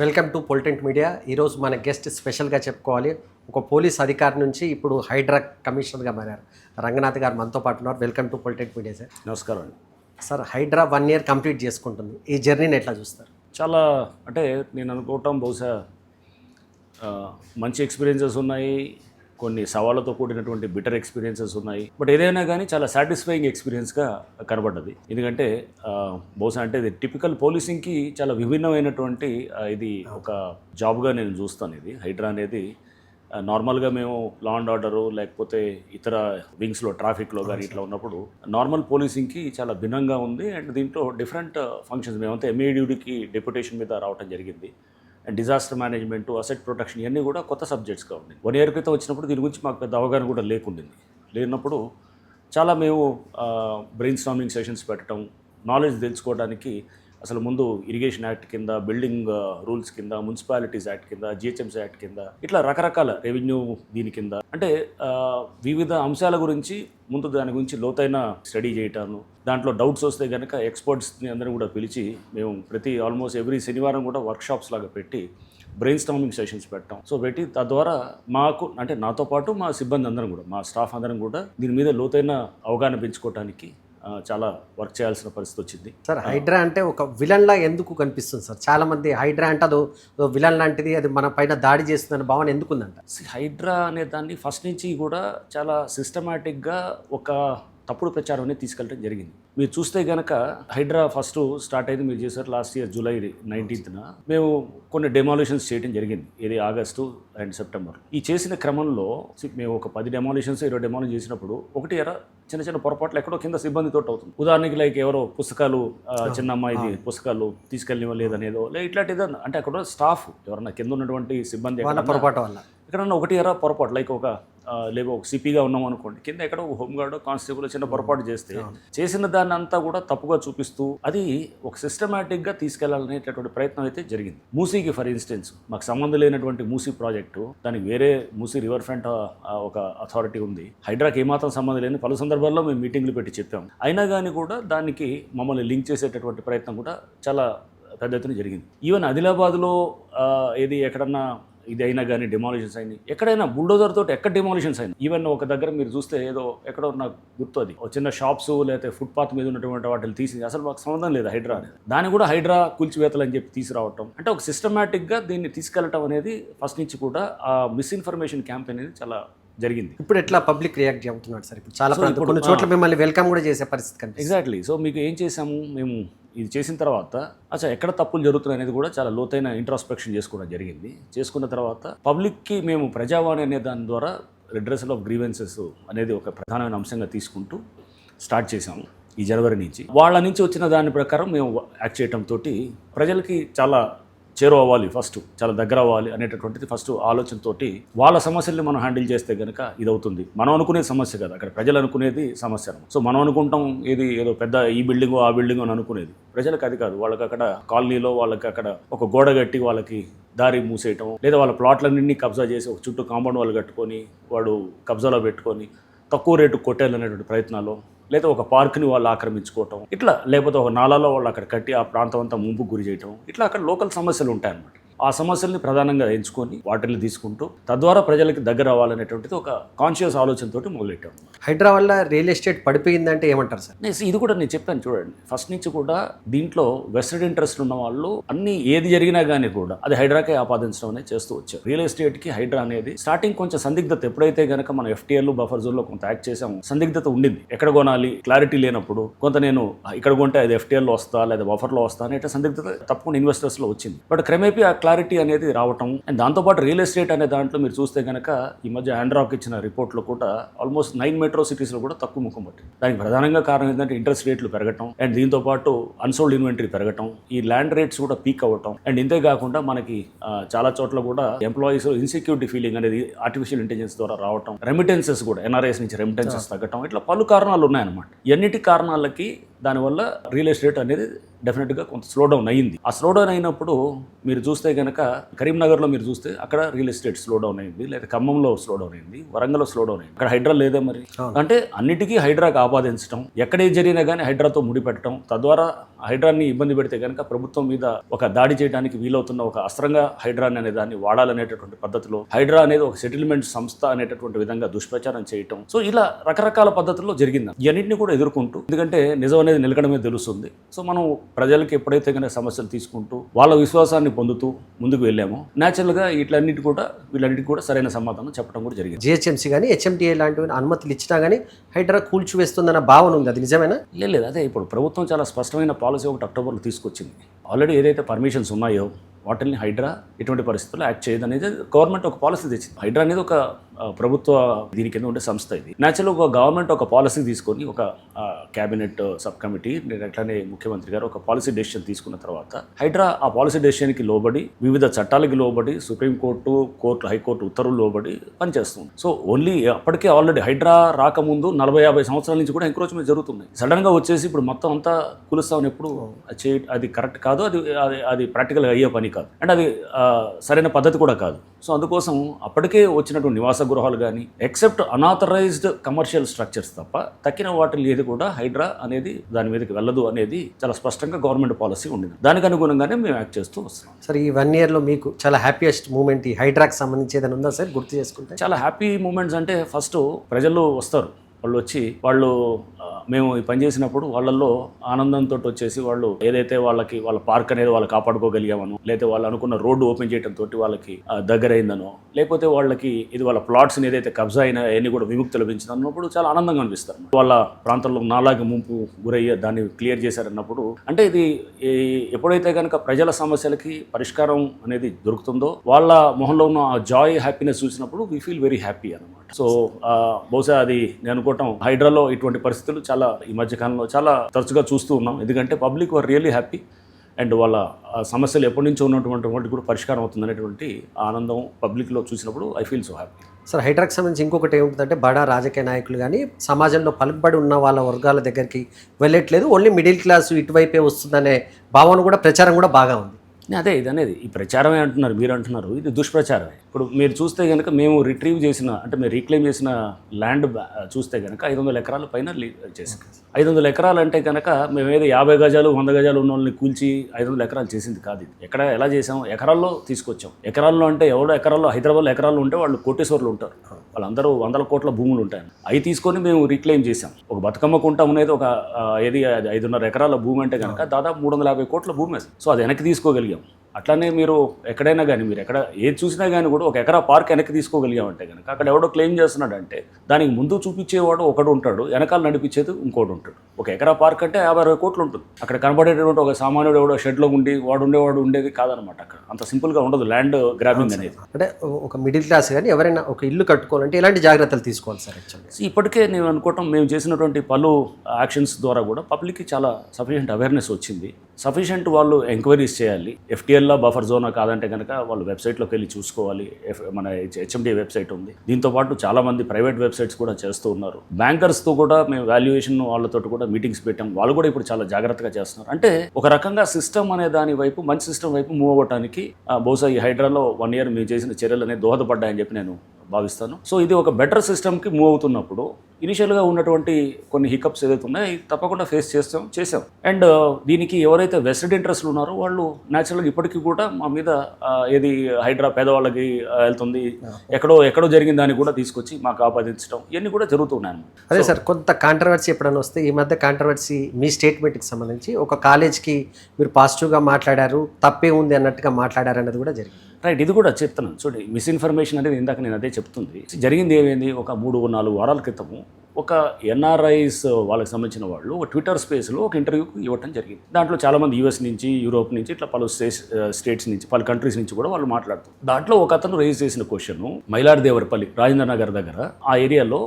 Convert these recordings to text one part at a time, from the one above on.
Welcome to పొలిటెంట్ media. ఈరోజు మన గెస్ట్ స్పెషల్గా చెప్పుకోవాలి. ఒక పోలీస్ అధికారి నుంచి ఇప్పుడు హైడ్రా కమిషనర్గా మారారు. రంగనాథ్ గారు మనతో పాటు ఉన్నారు. వెల్కమ్ టు పొలిటెంట్ మీడియా సార్. నమస్కారం అండి. Sir HYDRAA one year complete చేసుకుంటుంది. ఈ జర్నీని ఎట్లా చూస్తారు? చాలా అంటే నేను అనుకోవటం బహుశా మంచి ఎక్స్పీరియన్సెస్ ఉన్నాయి. కొన్ని సవాళ్ళతో కూడినటువంటి బిటర్ ఎక్స్పీరియన్సెస్ ఉన్నాయి. బట్ ఏదైనా కానీ చాలా సాటిస్ఫైయింగ్ ఎక్స్పీరియన్స్గా కనబడ్డది. ఎందుకంటే బహుశా అంటే ఇది టిపికల్ పోలీసింగ్కి చాలా విభిన్నమైనటువంటి ఇది ఒక జాబ్గా నేను చూస్తాను ఇది. హైడ్రా అనేది నార్మల్గా మేము లా అండ్ ఆర్డరు లేకపోతే ఇతర వింగ్స్లో ట్రాఫిక్లో కానీ ఇట్లా ఉన్నప్పుడు నార్మల్ పోలీసింగ్కి చాలా భిన్నంగా ఉంది. అండ్ దీంట్లో డిఫరెంట్ ఫంక్షన్స్ మేమంతా ఎంఏ డ్యూటీకి డెప్యుటేషన్ మీద రావటం జరిగింది. And disaster management asset protection ఇవన్నీ కూడా కొత్త సబ్జెక్ట్స్గా ఉంది వన్ ఇయర్ క్రితం వచ్చినప్పుడు దీని గురించి మాకు పెద్ద అవగాహన కూడా లేకుండింది. లేనప్పుడు చాలా మేము బ్రెయిన్ స్టామింగ్ సెషన్స్ పెట్టడం నాలెడ్జ్ తెలుసుకోవడానికి అసలు ముందు ఇరిగేషన్ యాక్ట్ కింద బిల్డింగ్ రూల్స్ కింద మున్సిపాలిటీస్ యాక్ట్ కింద జిహెచ్ఎంసీ యాక్ట్ కింద ఇట్లా రకరకాల రెవెన్యూ దీని కింద. అంటే వివిధ అంశాల గురించి ముందు దాని గురించి లోతైన స్టడీ చేయటాను. దాంట్లో డౌట్స్ వస్తే కనుక ఎక్స్పర్ట్స్ని అందరిని కూడా పిలిచి మేము ప్రతి ఆల్మోస్ట్ ఎవ్రీ శనివారం కూడా వర్క్షాప్స్ లాగా పెట్టి బ్రెయిన్ స్టామింగ్ సెషన్స్ పెట్టాం. సో పెట్టి తద్వారా మాకు అంటే నాతో పాటు మా సిబ్బంది అందరం కూడా మా స్టాఫ్ అందరం కూడా దీని మీద లోతైన అవగాహన పెంచుకోవడానికి చాలా వర్క్ చేయాల్సిన పరిస్థితి వచ్చింది. సార్ హైడ్రా అంటే ఒక విలన్ లా ఎందుకు కనిపిస్తుంది సార్? చాలా మంది హైడ్రా అంటే అదో విలన్ లాంటిది అది మన పైన దాడి చేస్తుందని భావన ఎందుకుందంట? హైడ్రా అనే దాన్ని ఫస్ట్ నుంచి కూడా చాలా సిస్టమేటిక్గా ఒక తప్పుడు ప్రచారం అనేది తీసుకెళ్ళడం జరిగింది. మీరు చూస్తే గనక హైడ్రా ఫస్ట్ స్టార్ట్ అయింది మీరు చేశారు లాస్ట్ ఇయర్ జూలై నైన్టీన్త్న. మేము కొన్ని డెమాలిషన్స్ చేయడం జరిగింది. ఇది ఆగస్టు అండ్ సెప్టెంబర్. ఈ చేసిన క్రమంలో మేము ఒక పది డెమాలిషన్స్ ఇరవై డెమాలిషన్ చేసినప్పుడు ఒకటి ఎర చిన్న చిన్న పొరపాట్లు ఎక్కడో కింద సిబ్బందితో అవుతుంది. ఉదాహరణకి లైక్ ఎవరో పుస్తకాలు చిన్న అమ్మాయిది పుస్తకాలు తీసుకెళ్ళలేదనేదో లే ఇట్లాంటి ఏదన్నా అంటే అక్కడ స్టాఫ్ ఎవరన్నా కింద ఉన్నటువంటి సిబ్బంది పొరపాటు వల్ల. ఎక్కడన్నా ఒకటి ఎరా పొరపాటు లైక్ ఒక లేక ఒక సిపిగా ఉన్నాం అనుకోండి కింద ఎక్కడ ఒక హోంగార్డ్ కానిస్టేబుల్ చిన్న పొరపాటు చేస్తే చేసిన దాన్ని అంతా కూడా తప్పుగా చూపిస్తూ అది ఒక సిస్టమేటిక్గా తీసుకెళ్ళాలనేటటువంటి ప్రయత్నం అయితే జరిగింది. మూసీకి ఫర్ ఇన్స్టెన్స్ మాకు సంబంధం లేనటువంటి మూసీ ప్రాజెక్టు దానికి వేరే మూసీ రివర్ ఫ్రంట్ ఒక అథారిటీ ఉంది. హైడ్రాకి ఏమాత్రం సంబంధం లేని పలు సందర్భాల్లో మేము మీటింగ్లు పెట్టి చెప్పాం. అయినా కానీ కూడా దానికి మమ్మల్ని లింక్ చేసేటటువంటి ప్రయత్నం కూడా చాలా పెద్ద ఎత్తున జరిగింది. ఈవెన్ ఆదిలాబాద్లో ఏది ఎక్కడన్నా ఇది అయినా కానీ డిమాలిషన్స్ అయినాయి. ఎక్కడైనా బుల్డోజర్ తోటి ఎక్కడ డిమాలిషన్స్ అయినాయి? ఈవెన్ ఒక దగ్గర మీరు చూస్తే ఏదో ఎక్కడో నాకు గుర్తు అది. ఒక చిన్న షాప్స్ లేకపోతే ఫుట్పాత్ మీద ఉన్నటువంటి వాటిని తీసి అసలు మాకు సంబంధం లేదు హైడ్రా అనేది? దాన్ని కూడా హైడ్రా కూల్చివేతలు అని చెప్పి తీసుకురావటం. అంటే ఒక సిస్టమేటిక్గా దీన్ని తీసుకెళ్ళటం అనేది ఫస్ట్ నుంచి కూడా ఆ మిస్ఇన్ఫర్మేషన్ క్యాంపెయిన్ అనేది చాలా జరిగింది. ఇప్పుడు ఎట్లా పబ్లిక్ రియాక్ట్ అవుతున్నాడు సార్? ఇప్పుడు చాలా కొన్ని చోట్ల మిమ్మల్ని వెల్కమ్ కూడా చేసే పరిస్థితి కనిపిస్తుంది. ఎగ్జాక్ట్లీ సో మీకు ఏం చేసాము మేము ఇది చేసిన తర్వాత అచ్చా ఎక్కడ తప్పులు జరుగుతున్నాయి అనేది కూడా చాలా లోతైన ఇంట్రాస్పెక్షన్ చేసుకోవడం జరిగింది. చేసుకున్న తర్వాత పబ్లిక్కి మేము ప్రజావాణి అనే దాని ద్వారా రిడ్రెసల్ ఆఫ్ గ్రీవెన్సెస్ అనేది ఒక ప్రధానమైన అంశంగా తీసుకుంటూ స్టార్ట్ చేసాము ఈ జనవరి నుంచి. వాళ్ళ నుంచి వచ్చిన దాని ప్రకారం మేము యాక్ట్ చేయడంతో ప్రజలకి చాలా చేరువ అవ్వాలి ఫస్ట్ చాలా దగ్గర అవ్వాలి అనేటటువంటిది ఫస్ట్ ఆలోచనతోటి వాళ్ళ సమస్యల్ని మనం హ్యాండిల్ చేస్తే కనుక ఇది అవుతుంది మనం అనుకునేది సమస్య కదా అక్కడ ప్రజలు అనుకునేది సమస్య సో మనం అనుకుంటాం ఇది ఏదో పెద్ద ఈ బిల్డింగ్ ఆ బిల్డింగ్ అని అనుకునేది. ప్రజలకు అది కాదు వాళ్ళకి అక్కడ కాలనీలో వాళ్ళకి అక్కడ ఒక గోడ కట్టి వాళ్ళకి దారి మూసేయటం లేదా వాళ్ళ ప్లాట్లన్నింటినీ కబ్జా చేసి ఒక చుట్టూ కాంపౌండ్ వాళ్ళు కట్టుకొని వాడు కబ్జాలో పెట్టుకొని తక్కువ రేటు కొట్టేయాలనేటువంటి ప్రయత్నాలు లేదా ఒక పార్క్ని వాళ్ళు ఆక్రమించుకోవటం ఇట్లా లేకపోతే ఒక నాలాలో వాళ్ళు అక్కడ కట్టి ఆ ప్రాంతం అంతా ముంపుకు గురి చేయటం ఇట్లా అక్కడ లోకల్ సమస్యలు ఉంటాయన్నమాట. ఆ సమస్యల్ని ప్రధానంగా ఎంచుకొని వాటిని తీసుకుంటూ తద్వారా ప్రజలకి దగ్గర అవ్వాలనేటువంటిది ఒక కాన్షియస్ ఆలోచనతోటి మొదలెట్టాం. హైడ్రా వల్ల రియల్ ఎస్టేట్ పడిపోయిందంటే ఏమంటారు సార్? ఇది కూడా నేను చెప్పాను చూడండి. ఫస్ట్ నుంచి కూడా దీంట్లో వెస్టెడ్ ఇంట్రెస్ట్ ఉన్న వాళ్ళు అన్ని ఏది జరిగినా కానీ కూడా అది హైడ్రాకే ఆపాదించడం అనేది చేస్తూ వచ్చారు. రియల్ ఎస్టేట్కి హైడ్రా అనేది స్టార్టింగ్ కొంచెం సందిగ్ధత ఎప్పుడైతే గనక మనం ఎఫ్టీఎల్ బఫర్ జోన్లో కొంత యాక్ట్ చేసాము సందిగ్ధత ఉండింది. ఎక్కడ కొనాలి క్లారిటీ లేనప్పుడు కొంత నేను ఇక్కడ కొంటే అది ఎఫ్టీఎల్లో వస్తా లేదా బఫర్లో వస్తా అనే సందిగ్ధత తప్పకుండా ఇన్వెస్టర్స్లో వచ్చింది. బట్ క్రమేపీ ఆ క్లారిటీ అనేది రావటం. అండ్ దాంతోపాటు రియల్ ఎస్టేట్ అనే దాంట్లో మీరు చూస్తే కనుక ఈ మధ్య ఆండ్రాక్ ఇచ్చిన రిపోర్ట్లో కూడా ఆల్మోస్ట్ నైన్ మెట్రో సిటీస్లో కూడా తక్కువ ముఖం పట్టింది. దానికి ప్రధానంగా కారణం ఏంటంటే ఇంట్రెస్ట్ రేట్లు పెరగటం. అండ్ దీంతో పాటు అన్సోల్డ్ ఇన్వెంటరీ పెరగటం. ఈ ల్యాండ్ రేట్స్ కూడా పీక్ అవ్వటం. అండ్ ఇంతే కాకుండా మనకి చాలా చోట్ల కూడా ఎంప్లాయీస్ ఇన్సెక్యూరిటీ ఫీలింగ్ అనేది ఆర్టిఫిషియల్ ఇంటెలిజెన్స్ ద్వారా రావటం. రెమిటెన్సెస్ కూడా ఎన్ఆర్ఎస్ నుంచి రెమిటెన్సెస్ తగ్గటం. ఇట్లా పలు కారణాలు ఉన్నాయన్నమాట. ఎన్నిటి కారణాలకి దానివల్ల రియల్ ఎస్టేట్ అనేది డెఫినెట్గా కొంత స్లో డౌన్ అయ్యింది. ఆ స్లో డౌన్ అయినప్పుడు మీరు చూస్తే కనుక కరీంనగర్లో మీరు చూస్తే అక్కడ రియల్ ఎస్టేట్ స్లో డౌన్ అయింది లేదా ఖమ్మంలో స్లో డౌన్ అయింది వరంగల్లో స్లో డౌన్ అయింది. అక్కడ హైడ్రా లేదా మరి. అంటే అన్నిటికీ హైడ్రాకి ఆపాదించడం ఎక్కడ జరిగినా కానీ హైడ్రాతో ముడిపెట్టడం తద్వారా హైడ్రాన్ని ఇబ్బంది పెడితే కనుక ప్రభుత్వం మీద ఒక దాడి చేయడానికి వీలవుతున్న ఒక అస్త్రంగా హైడ్రాన్ అనే దాన్ని వాడాలనేటటువంటి పద్ధతిలో హైడ్రా అనేది ఒక సెటిల్మెంట్ సంస్థ అనేటటువంటి విధంగా దుష్ప్రచారం చేయటం. సో ఇలా రకరకాల పద్ధతుల్లో జరిగింది. ఇవన్నింటినీ కూడా ఎదుర్కొంటూ ఎందుకంటే నిజం అనేది నిలకడమే తెలుస్తుంది. సో మనం ప్రజలకు ఎప్పుడైతే కనుక సమస్యలు తీసుకుంటూ వాళ్ళ విశ్వాసాన్ని పొందుతూ ముందుకు వెళ్ళామో న్యాచురల్గా ఇట్లన్నిటి కూడా వీళ్ళన్నిటి కూడా సరైన సమాధానం చెప్పడం కూడా జరిగింది. జిహెచ్ఎంసీ కానీ హెచ్ఎండిఏ లాంటివి అనుమతులు ఇచ్చినా కానీ హైడ్రా కూల్చివేస్తుందన్న భావన ఉంది. అది నిజమేనా? లేదు లేదు. అదే ఇప్పుడు ప్రభుత్వం చాలా స్పష్టమైన పాలసీ ఒకటి అక్టోబర్లో తీసుకొచ్చింది. ఆల్రెడీ ఏదైతే పర్మిషన్స్ ఉన్నాయో వాటిని హైడ్రా ఎటువంటి పరిస్థితుల్లో యాక్ట్ చేయదు అనేది గవర్నమెంట్ ఒక పాలసీ తెచ్చింది. హైడ్రా అనేది ఒక ప్రభుత్వ దీని కింద ఉండే సంస్థ ఇది. న్యాచురల్ ఒక గవర్నమెంట్ ఒక పాలసీ తీసుకొని ఒక క్యాబినెట్ సబ్ కమిటీ అట్లానే ముఖ్యమంత్రి గారు ఒక పాలసీ డెసిషన్ తీసుకున్న తర్వాత హైడ్రా ఆ పాలసీ డెసిషన్కి లోబడి వివిధ చట్టాలకి లోబడి సుప్రీంకోర్టు కోర్టు హైకోర్టు ఉత్తర్వులు లోబడి పనిచేస్తుంది. సో ఓన్లీ అప్పటికే ఆల్రెడీ హైడ్రా రాకముందు నలభై యాభై సంవత్సరాల నుంచి కూడా ఎంక్రోచ్మెంట్ జరుగుతుంది సడన్గా వచ్చేసి ఇప్పుడు మొత్తం అంతా కులుస్తామని ఎప్పుడు అది కరెక్ట్ కాదు అది అది అది ప్రాక్టికల్గా అయ్యే పని కాదు. అండ్ అది సరైన పద్ధతి కూడా కాదు. సో అందుకోసం అప్పటికే వచ్చినటువంటి నివాస గృహాలు కానీ ఎక్సెప్ట్ అనాథరైజ్డ్ కమర్షియల్ స్ట్రక్చర్స్ తప్ప తక్కిన వాటిని ఏది కూడా హైడ్రా అనేది దాని మీదకి వెళ్ళదు అనేది చాలా స్పష్టంగా గవర్నమెంట్ పాలసీ ఉండింది. దానికి అనుగుణంగానే మేము యాక్ట్ చేస్తూ వస్తున్నాం. సార్ ఈ వన్ ఇయర్లో మీకు చాలా హ్యాపీయెస్ట్ మూమెంట్ ఈ హైడ్రాకి సంబంధించి ఏదైనా ఉందా సార్ గుర్తు చేసుకుంటే? చాలా హ్యాపీ మూమెంట్స్ అంటే ఫస్ట్ ప్రజలు వస్తారు. వాళ్ళు వచ్చి వాళ్ళు మేము ఈ పని చేసినప్పుడు వాళ్ళల్లో ఆనందంతో వచ్చేసి వాళ్ళు ఏదైతే వాళ్ళకి వాళ్ళ పార్క్ అనేది వాళ్ళు కాపాడుకోగలిగామనో లేకపోతే వాళ్ళు అనుకున్న రోడ్డు ఓపెన్ చేయడం తోటి వాళ్ళకి దగ్గరైందనో లేకపోతే వాళ్ళకి ఇది వాళ్ళ ప్లాట్స్ని ఏదైతే కబ్జా అయినా అవన్నీ కూడా విముక్తి లభించింది చాలా ఆనందంగా అనిపిస్తారు వాళ్ళ ప్రాంతంలో నాలాగా ముంపు గురయ్యే దాన్ని క్లియర్ చేశారన్నప్పుడు అంటే ఇది ఎప్పుడైతే కనుక ప్రజల సమస్యలకి పరిష్కారం అనేది దొరుకుతుందో వాళ్ళ మొహంలో ఉన్న ఆ జాయ్ హ్యాపీనెస్ చూసినప్పుడు వీ ఫీల్ వెరీ హ్యాపీ అనమాట సో బహుశా అది నేను అనుకోవటం హైడ్రాలో ఇటువంటి పరిస్థితులు చాలా ఈ మధ్య కాలంలో చాలా తరచుగా చూస్తూ ఉన్నాం. ఎందుకంటే public were really happy and వాళ్ళ సమస్యలు ఎప్పటి నుంచో ఉన్నటువంటి వాటికి కూడా పరిష్కారం అవుతుంది అనేటువంటి ఆనందం పబ్లిక్లో చూసినప్పుడు I feel so happy. Sir హైడ్రాకి సంబంధించి ఇంకొకటి ఏముంటుందంటే బడా రాజకీయ నాయకులు కానీ సమాజంలో పలుకుబడి ఉన్న వాళ్ళ వర్గాల దగ్గరికి వెళ్ళట్లేదు. ఓన్లీ మిడిల్ క్లాస్ ఇటువైపే వస్తుందనే భావన కూడా ప్రచారం కూడా బాగా ఉంది. అదే ఇది అనేది ఈ ప్రచారమే అంటున్నారు మీరు అంటున్నారు. ఇది దుష్ప్రచారమే. ఇప్పుడు మీరు చూస్తే కనుక మేము రిట్రీవ్ చేసిన అంటే మేము రీక్లెయిమ్ చేసిన ల్యాండ్ చూస్తే కనుక ఐదు వందల ఎకరాల పైన చేసాం ఐదు వందల ఎకరాలు అంటే కనుక మేము ఏదో యాభై గజాలు వంద గజాలు ఉన్న వాళ్ళని కూల్చి ఐదు వందల ఎకరాలు చేసింది కాదు ఇది. ఎక్కడ ఎలా చేసాం ఎకరాల్లో తీసుకొచ్చాం. ఎకరాల్లో అంటే ఎవరో ఎకరాల్లో హైదరాబాద్లో ఎకరాలు ఉంటే వాళ్ళు కోటేశ్వర్లు ఉంటారు. వాళ్ళందరూ వందల కోట్ల భూములు ఉంటాయి అవి తీసుకొని మేము రీక్లెయిమ్ చేసాం ఒక బతుకమ్మ కుంట అనేది ఒక ఏది ఐదున్నర ఎకరాల భూమి అంటే కనుక దాదాపు మూడు వందల యాభై కోట్ల భూమి సో అది వెనక్కి తీసుకోగలిగాం. అట్లానే మీరు ఎక్కడైనా కానీ మీరు ఎక్కడ ఏది చూసినా కానీ కూడా ఒక ఎకరా పార్క్ వెనక్కి తీసుకోగలిగామంటే కనుక అక్కడ ఎవడో క్లెయిమ్ చేస్తున్నాడంటే దానికి ముందు చూపించేవాడు ఒకడు ఉంటాడు వెనకాల నడిపించేది ఇంకోటి ఉంటాడు. ఒక ఎకరా పార్క్ అంటే యాభై అరవై కోట్లు ఉంటుంది. అక్కడ కనబడేటటువంటి ఒక సామాన్యుడు ఎవడో షెడ్లో ఉండి వాడు ఉండేవాడు ఉండేది కాదనమాట అక్కడ. అంత సింపుల్గా ఉండదు ల్యాండ్ గ్రాబింగ్ అనేది. అంటే ఒక మిడిల్ క్లాస్ కానీ ఎవరైనా ఒక ఇల్లు కట్టుకోవాలంటే ఎలాంటి జాగ్రత్తలు తీసుకోవాలి సార్ యాక్చువల్లీ ఇప్పటికే నేను అనుకోవటం మేము చేసినటువంటి పలు యాక్షన్స్ ద్వారా కూడా పబ్లిక్కి చాలా సఫిషియెంట్ అవేర్నెస్ వచ్చింది. సఫిషియెంట్ వాళ్ళు ఎంక్వైరీస్ చేయాలి. ఎఫ్టీఎల్లో బఫర్ జోనా కాదంటే కనుక వాళ్ళు వెబ్సైట్లోకి వెళ్ళి చూసుకోవాలి. మన హెచ్ఎండి వెబ్సైట్ ఉంది. దీంతో పాటు చాలా మంది ప్రైవేట్ వెబ్సైట్స్ కూడా చేస్తూ ఉన్నారు. బ్యాంకర్స్తో కూడా మేము వాల్యుయేషన్ వాళ్ళతో కూడా మీటింగ్స్ పెట్టాం. వాళ్ళు కూడా ఇప్పుడు చాలా జాగ్రత్తగా చేస్తున్నారు. అంటే ఒక రకంగా సిస్టమ్ అనే దాని వైపు మంచి సిస్టమ్ వైపు మూవ్ అవ్వడానికి బహుశా ఈ హైడ్రాలో వన్ ఇయర్ మేము చేసిన చర్యలు అనేది దోహదపడ్డాయని చెప్పి నేను భావిస్తాను. సో ఇది ఒక బెటర్ సిస్టమ్కి మూవ్ అవుతున్నప్పుడు ఇనిషియల్గా ఉన్నటువంటి కొన్ని హికప్స్ ఏదైతే ఉన్నాయో తప్పకుండా ఫేస్ చేస్తాం చేసాం అండ్ దీనికి ఎవరైతే వెస్టెడ్ ఇంట్రెస్ట్లు ఉన్నారో వాళ్ళు న్యాచురల్గా ఇప్పటికీ కూడా మా మీద ఏది హైడ్రా పేదవాళ్ళకి వెళ్తుంది. ఎక్కడో ఎక్కడో జరిగిన దాన్ని కూడా తీసుకొచ్చి మాకు ఆపాదించడం ఇవన్నీ కూడా జరుగుతున్నాయి. అదే సార్ కొంత కాంట్రవర్సీ ఎప్పుడైనా వస్తే ఈ మధ్య కాంట్రవర్సీ మీ స్టేట్మెంట్కి సంబంధించి ఒక కాలేజ్కి మీరు పాజిటివ్గా మాట్లాడారు తప్పే ఉంది అన్నట్టుగా మాట్లాడారు అన్నది కూడా జరిగింది. రైట్ ఇది కూడా చెప్తున్నాను. చూడండి మిస్ఇన్ఫర్మేషన్ అనేది ఇందాక నేను అదే చెప్తుంది. జరిగింది ఏమైంది? ఒక మూడు నాలుగు వారాల క్రితము ఒక ఎన్ఆర్ఐస్ వాళ్ళకి సంబంధించిన వాళ్ళు ఒక ట్విట్టర్ స్పేస్లో ఒక ఇంటర్వ్యూకి ఇవ్వటం జరిగింది. దాంట్లో చాలామంది యూఎస్ నుంచి యూరోప్ నుంచి ఇట్లా పలు స్టేట్స్ స్టేట్స్ నుంచి పలు కంట్రీస్ నుంచి కూడా వాళ్ళు మాట్లాడుతారు దాంట్లో ఒక అతను రేజ్ చేసిన క్వశ్చన్ మైలార్దేవరపల్లి రాజేంద్ర నగర్ దగ్గర ఆ ఏరియాలో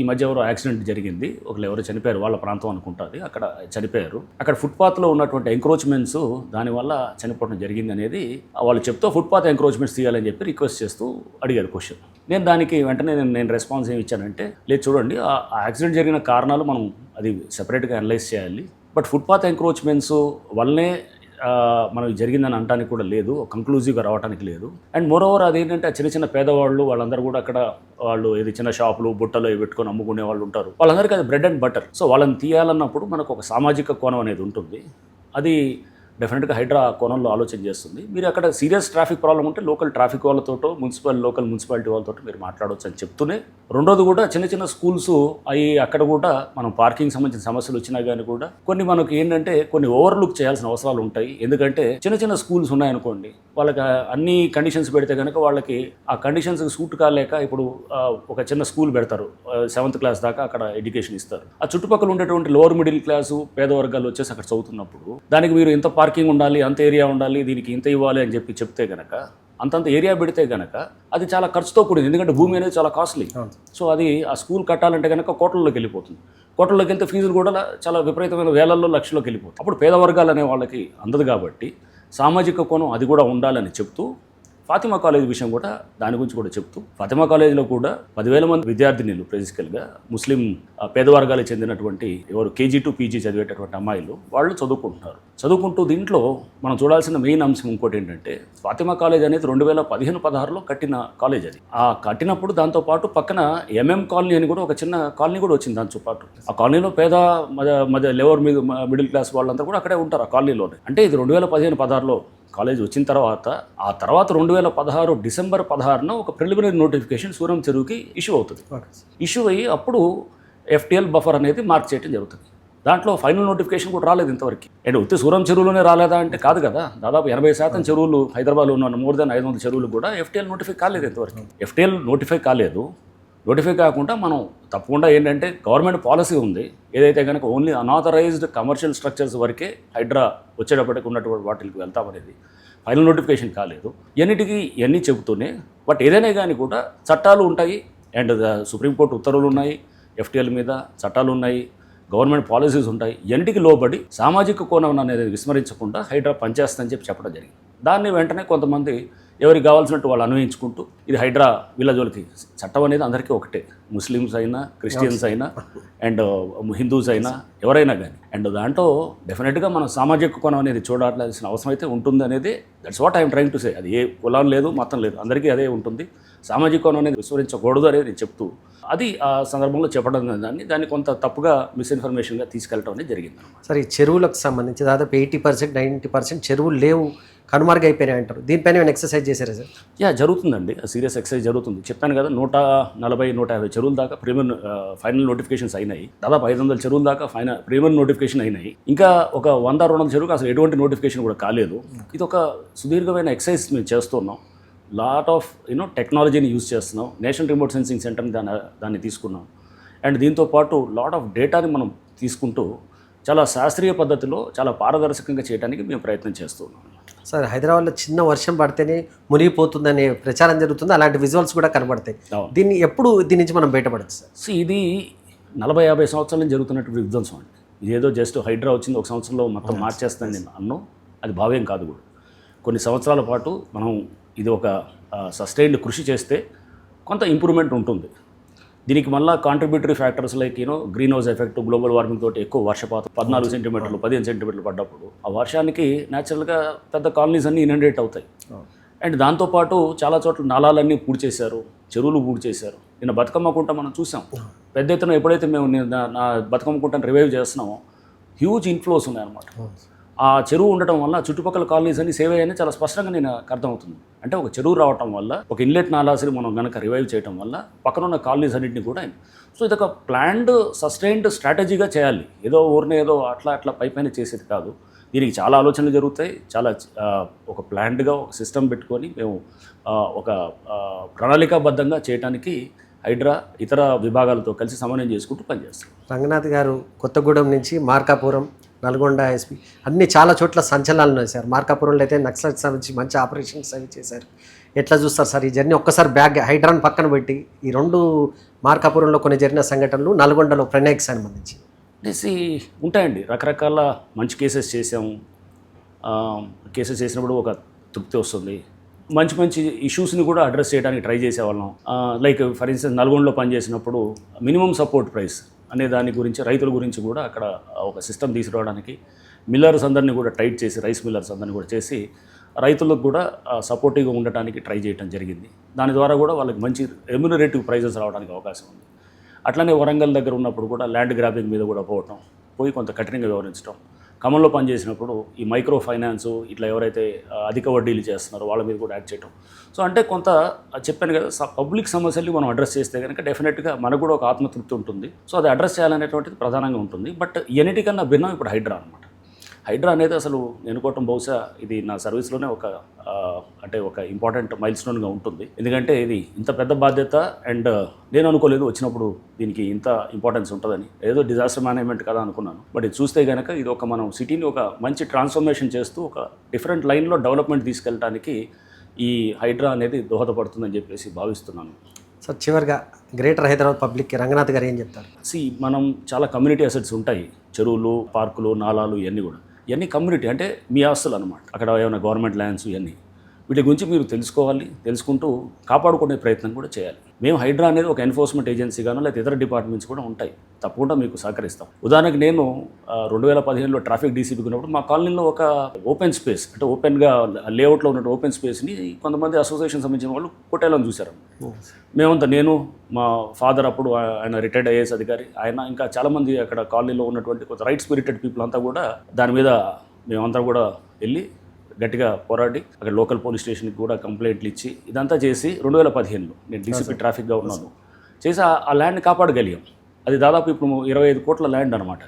ఈ మధ్య ఎవరో యాక్సిడెంట్ జరిగింది. ఒకరు ఎవరో చనిపోయారు వాళ్ళ ప్రాంతం అనుకుంటుంది. అక్కడ చనిపోయారు. అక్కడ ఫుట్పాత్లో ఉన్నటువంటి ఎంక్రోచ్మెంట్స్ దానివల్ల చనిపోవడం జరిగింది అనేది వాళ్ళు చెప్తూ ఫుట్పాత్ ఎంక్రోచ్మెంట్స్ తీయాలని చెప్పి రిక్వెస్ట్ చేస్తూ అడిగారు క్వశ్చన్ నేను దానికి వెంటనే నేను నేను రెస్పాన్స్ ఏమి ఇచ్చానంటే లేదు చూడండి ఆ యాక్సిడెంట్ జరిగిన కారణాలు మనం అది సెపరేట్గా అనలైజ్ చేయాలి. బట్ ఫుట్పాత్ ఎంక్రోచ్మెంట్స్ వల్లనే మనం జరిగిందని అనడానికి కూడా లేదు కంక్లూజివ్గా రావడానికి లేదు. అండ్ మోరోవర్ అదేంటంటే ఆ చిన్న చిన్న పేదవాళ్ళు వాళ్ళందరూ కూడా అక్కడ వాళ్ళు ఏది చిన్న షాపులు బుట్టలు పెట్టుకొని అమ్ముకునే వాళ్ళు ఉంటారు. వాళ్ళందరికీ అది బ్రెడ్ అండ్ బటర్ సో వాళ్ళని తీయాలన్నప్పుడు మనకు ఒక సామాజిక కోణం అనేది ఉంటుంది. అది డెఫినెట్గా హైడ్రా కోణంలో ఆలోచన చేస్తుంది. మీరు అక్కడ సీరియస్ ట్రాఫిక్ ప్రాబ్లం ఉంటే లోకల్ ట్రాఫిక్ వాళ్ళతోటో మున్సిపల్ లోకల్ మున్సిపాలిటీ వాళ్ళతో మీరు మాట్లాడవచ్చు అని చెప్తూనే రెండోది కూడా చిన్న చిన్న స్కూల్స్ అవి అక్కడ కూడా మనం పార్కింగ్ సంబంధించిన సమస్యలు వచ్చినా కానీ కూడా కొన్ని మనకి ఏంటంటే కొన్ని ఓవర్లుక్ చేయాల్సిన అవసరాలు ఉంటాయి. ఎందుకంటే చిన్న చిన్న స్కూల్స్ ఉన్నాయనుకోండి వాళ్ళకి అన్ని కండిషన్స్ పెడితే కనుక వాళ్ళకి ఆ కండిషన్స్కి సూట్ కాలేక ఇప్పుడు ఒక చిన్న స్కూల్ పెడతారు. సెవెంత్ క్లాస్ దాకా అక్కడ ఎడ్యుకేషన్ ఇస్తారు. ఆ చుట్టుపక్కల ఉండేటువంటి లోవర్ మిడిల్ క్లాసు పేద వర్గాలు వచ్చేసి అక్కడ చదువుతున్నప్పుడు దానికి మీరు ఇంత పార్కింగ్ ఉండాలి అంత ఏరియా ఉండాలి దీనికి ఇంత ఇవ్వాలి అని చెప్పి చెప్తే గనక అంతంత ఏరియా పెడితే గనక అది చాలా ఖర్చుతో కూడింది. ఎందుకంటే భూమి అనేది చాలా కాస్ట్లీ. సో అది ఆ స్కూల్ కట్టాలంటే కనుక కోట్లలోకి వెళ్ళిపోతుంది. కోట్లలోకి వెళ్తే ఫీజులు కూడా చాలా విపరీతమైన వేలల్లో లక్షల్లోకి వెళ్ళిపోతుంది అప్పుడు పేద వర్గాలు అనే వాళ్ళకి అందదు కాబట్టి సామాజిక కోణం అది కూడా ఉండాలని చెప్తూ ఫాతిమా కాలేజ్ విషయం కూడా దాని గురించి కూడా చెప్తూ ఫాతిమా కాలేజ్లో కూడా పదివేల మంది విద్యార్థినిలు బేసికల్గా ముస్లిం పేద వర్గాలకు చెందినటువంటి ఎవరు కేజీ టు పీజీ చదివేటటువంటి అమ్మాయిలు వాళ్ళు చదువుకుంటున్నారు. చదువుకుంటూ దీంట్లో మనం చూడాల్సిన మెయిన్ అంశం ఇంకోటి ఏంటంటే ఫాతిమా కాలేజ్ అనేది రెండు వేల పదిహేను పదహారులో కట్టిన కాలేజ్ అది. ఆ కట్టినప్పుడు దాంతో పాటు పక్కన ఎంఎం కాలనీ అని కూడా ఒక చిన్న కాలనీ కూడా వచ్చింది దాంతో పాటు. ఆ కాలనీలో పేద మధ్య మధ్య లెవర్ మీద మిడిల్ క్లాస్ వాళ్ళంతా కూడా అక్కడే ఉంటారు ఆ కాలనీలోనే. అంటే ఇది రెండు వేల పదిహేను పదహారులో కాలేజ్ వచ్చిన తర్వాత ఆ తర్వాత రెండు వేల పదహారు డిసెంబర్ పదహారున ఒక ప్రిలిమినరీ నోటిఫికేషన్ సూరం చెరువుకి ఇష్యూ అవుతుంది. ఇష్యూ అయ్యి అప్పుడు ఎఫ్టిఎల్ బఫర్ అనేది మార్క్ చేయడం జరుగుతుంది. దాంట్లో ఫైనల్ నోటిఫికేషన్ కూడా రాలేదు ఇంతవరకు. అండ్ ఉత్తి సూరం చెరువులోనే రాలేదా అంటే కాదు కదా. దాదాపు ఎనభై శాతం చెరువులు హైదరాబాద్లో ఉన్న మోర్ దెన్ ఐదు వందల చెరువులు కూడా ఎఫ్టిఎల్ నోటిఫై కాలేదు ఇంతవరకు. ఎఫ్టిఎల్ నోటిఫై కాలేదు. నోటిఫై కాకుండా మనం తప్పకుండా ఏంటంటే గవర్నమెంట్ పాలసీ ఉంది. ఏదైతే కనుక ఓన్లీ అనాథరైజ్డ్ కమర్షియల్ స్ట్రక్చర్స్ వరకే హైడ్రా వచ్చేటప్పటికి ఉన్నటువంటి వాటికి వెళ్తామనేది ఫైనల్ నోటిఫికేషన్ కాలేదు. ఎన్నిటికీ ఇవన్నీ చెబుతూనే బట్ ఏదైనా కానీ కూడా చట్టాలు ఉంటాయి. అండ్ సుప్రీంకోర్టు ఉత్తర్వులు ఉన్నాయి ఎఫ్టీఎల్ మీద చట్టాలు ఉన్నాయి గవర్నమెంట్ పాలసీస్ ఉంటాయి. ఎన్నిటికి లోబడి సామాజిక కోణం అనేది విస్మరించకుండా హైడ్రా పనిచేస్తుందని చెప్పి చెప్పడం జరిగింది. దాన్ని వెంటనే కొంతమంది ఎవరికి కావాల్సినట్టు వాళ్ళు అన్వయించుకుంటూ ఇది హైడ్రా వీళ్ళ జోలికి చట్టం అనేది అందరికీ ఒకటే. ముస్లిమ్స్ అయినా క్రిస్టియన్స్ అయినా అండ్ హిందూస్ అయినా ఎవరైనా కానీ అండ్ దాంట్లో డెఫినెట్గా మనం సామాజిక కోణం అనేది చూడాల్సిన అవసరం అయితే ఉంటుంది అనేది that's what I'm trying to say అది ఏ కులం లేదు మతం లేదు. అందరికీ అదే ఉంటుంది. సామాజిక కోణం అనేది విస్మరించకూడదు అనేది నేను చెప్తూ అది ఆ సందర్భంలో చెప్పడం దాన్ని దాన్ని కొంత తప్పుగా మిస్ఇన్ఫర్మేషన్గా తీసుకెళ్ళడం అనేది జరిగింది సరే సార్ ఈ చెరువులకు సంబంధించి దాదాపు ఎయిటీ పర్సెంట్ నైంటీ పర్సెంట్ చెరువులు లేవు. కనుమరుగైపోయినాయి అంటారు. దీనిపైన ఏమైనా ఎక్సర్సైజ్ చేశారా సార్? యా జరుగుతుందండి. సీరియస్ ఎక్సర్సైజ్ జరుగుతుంది. చెప్పాను కదా నూట నలభై నూట యాభై చెరువుల దాకా ప్రీమియం ఫైనల్ నోటిఫికేషన్స్ అయినాయి. దాదాపు ఐదు వందల చెరువుల దాకా ఫైనల్ ప్రీమియం నోటిఫికేషన్ అయినాయి. ఇంకా ఒక వంద రెండు వందల చెరువుకి అసలు ఎటువంటి నోటిఫికేషన్ కూడా కాలేదు. ఇది ఒక సుదీర్ఘమైన ఎక్సర్సైజ్ మేము చేస్తున్నాం. లాట్ ఆఫ్ యూనో టెక్నాలజీని యూజ్ చేస్తున్నాం. నేషనల్ రిమోట్ సెన్సింగ్ సెంటర్ని దాన్ని దాన్ని తీసుకున్నాం. అండ్ దీంతో పాటు లాట్ ఆఫ్ డేటాని మనం తీసుకుంటూ చాలా శాస్త్రీయ పద్ధతిలో చాలా పారదర్శకంగా చేయడానికి మేము ప్రయత్నం చేస్తున్నాం. సార్ హైదరాబాద్లో చిన్న వర్షం పడితేనే మునిగిపోతుందనే ప్రచారం జరుగుతుంది. అలాంటి విజువల్స్ కూడా కనబడతాయి. దీన్ని ఎప్పుడు దీని నుంచి మనం బయటపడచ్చు సార్? సో ఇది నలభై యాభై సంవత్సరాల నుంచి జరుగుతున్నటువంటి విధ్వంసం అండి. ఇదేదో జస్ట్ హైడ్రా వచ్చింది ఒక సంవత్సరంలో మొత్తం మార్చేస్తాను నేను అన్ను. అది భావ్యం కాదు కూడా. కొన్ని సంవత్సరాల పాటు మనం ఇది ఒక సస్టైన్డ్ కృషి చేస్తే కొంత ఇంప్రూవ్మెంట్ ఉంటుంది. దీనికి మళ్ళీ contributory factors like you know green house effect global warming తోటి ఎక్కువ వర్షపాతం పద్నాలుగు సెంటీమీటర్లు పదిహేను సెంటీమీటర్లు పడ్డప్పుడు ఆ వర్షానికి న్యాచురల్గా పెద్ద కాలనీస్ అన్నీ ఇనండేట్ అవుతాయి. అండ్ దాంతోపాటు చాలా చోట్ల నాలాలన్నీ పూడి చేశారు చెరువులు పూడి చేశారు నిన్న బతుకమ్మ కుంట మనం చూసాం. పెద్ద ఎత్తున ఎప్పుడైతే మేము నా బతుకమ్మ కుంటను రివైవ్ చేస్తున్నామో హ్యూజ్ ఇన్ఫ్లోస్ ఉన్నాయన్నమాట. ఆ చెరువు ఉండటం వల్ల చుట్టుపక్కల కాలనీస్ అన్ని సేవ్ అయ్యాయని చాలా స్పష్టంగా నేను అర్థమవుతుంది. అంటే ఒక చెరువు రావటం వల్ల ఒక ఇన్లెట్ నాలాసిని మనం కనుక రివైవ్ చేయటం వల్ల పక్కన ఉన్న కాలనీస్ అన్నింటినీ కూడా సో ఇది ఒక ప్లాన్డ్ సస్టైన్డ్ స్ట్రాటజీగా చేయాలి. ఏదో ఊరిని ఏదో అట్లా అట్లా పై పైన చేసేది కాదు. దీనికి చాలా ఆలోచనలు జరుగుతాయి. చాలా ఒక ప్లాన్డ్గా ఒక సిస్టమ్ పెట్టుకొని మేము ఒక ప్రణాళికాబద్ధంగా చేయడానికి హైడ్రా ఇతర విభాగాలతో కలిసి సమన్వయం చేసుకుంటూ పనిచేస్తాం. రంగనాథ్ గారు కొత్తగూడెం నుంచి మార్కాపురం నల్గొండ ఎస్పీ. అన్ని చాలా చోట్ల సంచలనాలు ఉన్నాయి సార్ మార్కాపురంలో అయితే నక్సలైట్ నుంచి మంచి ఆపరేషన్స్ అవి చేశారు. ఎట్లా చూస్తారు సార్ ఈ జర్నీ? ఒక్కసారి బ్యాగ్ హైడ్రాన్ పక్కన పెట్టి ఈ రెండు మార్కాపురంలో కొన్ని జరిగిన సంఘటనలు నల్గొండలో ప్రణయ్కి సంబంధించి. అనేసి ఉంటాయండి. రకరకాల మంచి కేసెస్ చేసాము కేసెస్ చేసినప్పుడు ఒక తృప్తి వస్తుంది. మంచి మంచి ఇష్యూస్ని కూడా అడ్రస్ చేయడానికి ట్రై చేసేవాళ్ళం. లైక్ ఫర్ ఇన్స్టెన్స్ నల్గొండలో పనిచేసినప్పుడు మినిమం సపోర్ట్ ప్రైస్. అనే దాని గురించి రైతుల గురించి కూడా అక్కడ ఒక సిస్టమ్ తీసుకురావడానికి మిల్లర్స్ అందరినీ కూడా టైట్ చేసి రైస్ మిల్లర్స్ అందరినీ కూడా చేసి రైతులకు కూడా సపోర్టివ్గా ఉండటానికి ట్రై చేయడం జరిగింది. దాని ద్వారా కూడా వాళ్ళకి మంచి రెమ్యునరేటివ్ ప్రైజెస్ రావడానికి అవకాశం ఉంది. అట్లనే వరంగల్ దగ్గర ఉన్నప్పుడు కూడా ల్యాండ్ గ్రాబింగ్ మీద కూడా పోవటం పోయి కొంత కఠినంగా వ్యవహరించడం ఖమ్మంలో పనిచేసినప్పుడు ఈ మైక్రో ఫైనాన్స్ ఇట్లా ఎవరైతే అధిక వడ్డీలు చేస్తున్నారో వాళ్ళ మీద కూడా యాక్ట్ చేయటం. సో అంటే కొంత చెప్పాను కదా స- పబ్లిక్ సమస్యల్ని మనం అడ్రస్ చేస్తే కనుక డెఫినెట్గా మనకు కూడా ఒక ఆత్మతృప్తి ఉంటుంది. సో అది అడ్రస్ చేయాలనేటువంటిది ప్రధానంగా ఉంటుంది. బట్ ఎన్నిటికన్నా భిన్నం ఇప్పుడు హైడ్రా అనమాట హైడ్రా అనేది అసలు నేను అనుకోవటం బహుశా ఇది నా సర్వీస్లోనే ఒక అంటే ఒక ఇంపార్టెంట్ మైల్ స్టోన్గా ఉంటుంది. ఎందుకంటే ఇది ఇంత పెద్ద బాధ్యత అండ్ నేను అనుకోలేదు వచ్చినప్పుడు దీనికి ఇంత ఇంపార్టెన్స్ ఉంటుందని. ఏదో డిజాస్టర్ మేనేజ్మెంట్ కదా అనుకున్నాను. బట్ ఇది చూస్తే కనుక ఇది ఒక మనం సిటీని ఒక మంచి ట్రాన్స్ఫర్మేషన్ చేస్తూ ఒక డిఫరెంట్ లైన్లో డెవలప్మెంట్ తీసుకెళ్ళడానికి ఈ హైడ్రా అనేది దోహదపడుతుందని చెప్పేసి భావిస్తున్నాను. సార్ చివరిగా గ్రేటర్ హైదరాబాద్ పబ్లిక్కి రంగనాథ్ గారు ఏం చెప్తారు? సి మనం చాలా కమ్యూనిటీ అసెట్స్ ఉంటాయి. చెరువులు పార్కులు నాలాలు ఇవన్నీ కూడా. ఇవన్నీ కమ్యూనిటీ అంటే మీ ఆస్తులు అనమాట అక్కడ ఏమైనా గవర్నమెంట్ ల్యాండ్స్ ఇవన్నీ. వీటి గురించి మీరు తెలుసుకోవాలి తెలుసుకుంటూ కాపాడుకునే ప్రయత్నం కూడా చేయాలి. మేము హైడ్రా అనేది ఒక ఎన్ఫోర్స్మెంట్ ఏజెన్సీ గాను లేకపోతే ఇతర డిపార్ట్మెంట్స్ కూడా ఉంటాయి. తప్పకుండా మీకు సహకరిస్తాం. ఉదాహరణకి నేను రెండు వేల పదిహేనులో ట్రాఫిక్ డీసీపీకి ఉన్నప్పుడు మా కాలనీలో ఒక ఓపెన్ స్పేస్ అంటే ఓపెన్గా లేఅవుట్లో ఉన్న ఓపెన్ స్పేస్ని కొంతమంది అసోసియేషన్ సంబంధించిన వాళ్ళు కొట్టేయాలని చూశారు. మేమంతా నేను మా ఫాదర్ అప్పుడు ఆయన రిటైర్డ్ ఐఏఎస్ అధికారి ఆయన ఇంకా చాలామంది అక్కడ కాలనీలో ఉన్నటువంటి కొంత రైట్ స్పిరిటెడ్ పీపుల్ అంతా కూడా దాని మీద మేమంతా కూడా వెళ్ళి గట్టిగా పోరాడి అక్కడ లోకల్ పోలీస్ స్టేషన్కి కూడా కంప్లైంట్లు ఇచ్చి ఇదంతా చేసి రెండు వేల పదిహేనులో నేను డీసీపీ ట్రాఫిక్గా ఉన్నాను. చేసి ఆ- ఆ ల్యాండ్ కాపాడగలిగాం. అది దాదాపు ఇప్పుడు ఇరవై ఐదు కోట్ల ల్యాండ్ అనమాట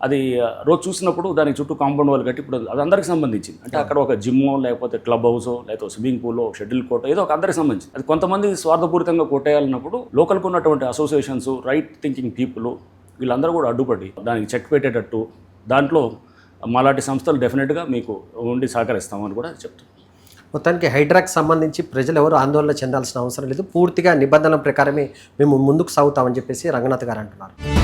అది. రోజు చూసినప్పుడు దానికి చుట్టూ కాంపౌండ్ వాళ్ళు కట్టి ఇప్పుడు అది అందరికి సంబంధించింది. అంటే అక్కడ ఒక జిమ్ లేకపోతే క్లబ్ హౌస్ లేకపోతే స్విమ్మింగ్ పూల్ షటిల్ కోర్ట్ ఏదో ఒక అందరికి సంబంధించి అది కొంతమంది స్వార్థపూరితంగా కొట్టేయాలన్నప్పుడు లోకల్కి ఉన్నటువంటి అసోసియేషన్స్ రైట్ థింకింగ్ పీపుల్ వీళ్ళందరూ కూడా అడ్డుపడి దానికి చెక్ పెట్టేటట్టు దాంట్లో మాలాంటి సంస్థలు డెఫినెట్గా మీకు ఉండి సహకరిస్తామని కూడా చెప్తాం మొత్తానికి హైడ్రాకి సంబంధించి ప్రజలు ఎవరు ఆందోళన చెందాల్సిన అవసరం లేదు. పూర్తిగా నిబంధనల ప్రకారమే మేము ముందుకు సాగుతామని చెప్పేసి రంగనాథ్ గారు అంటున్నారు.